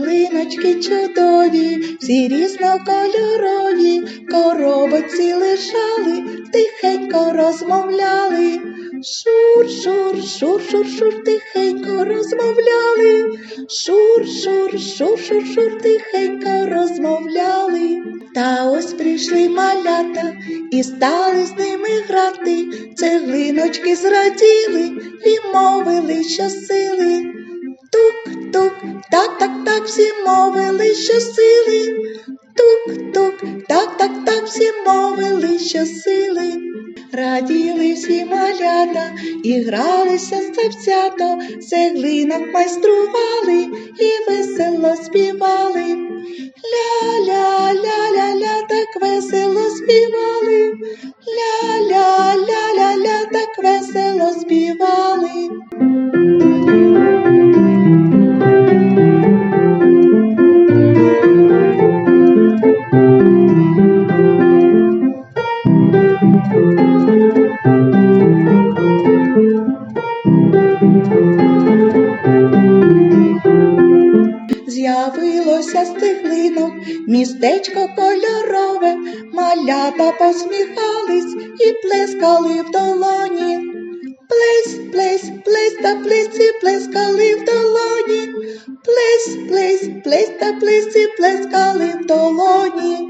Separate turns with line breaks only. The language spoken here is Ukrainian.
Ялиночки чудові, всі різнокольорові, коробочці лежали, тихенько розмовляли. Шур, шур, шур, шур, шур, тихенько розмовляли. Шур, шур, шур, шур, шур, тихенько розмовляли. Та ось прийшли малята і стали з ними грати. Цеглиночки зраділи і мовили що сили щосили. Тук-тук, так-так-так, всі мовили щосили. Тук-тук, так-так-так, всі мовили щосили. Раділи всі малята і гралися ставцято, цеглинок майстрували і весело співали. Ля-ля-ля-ля-ля, так весело співали. Ля-ля-ля-ля-ля, так весело З'явилося з тих містечко кольорове, малята посміхались і плескали в долоні. Плесь, плесь, плесь та плесці плескали в долоні. Плесь, плесь, плесь та плесці плескали в долоні.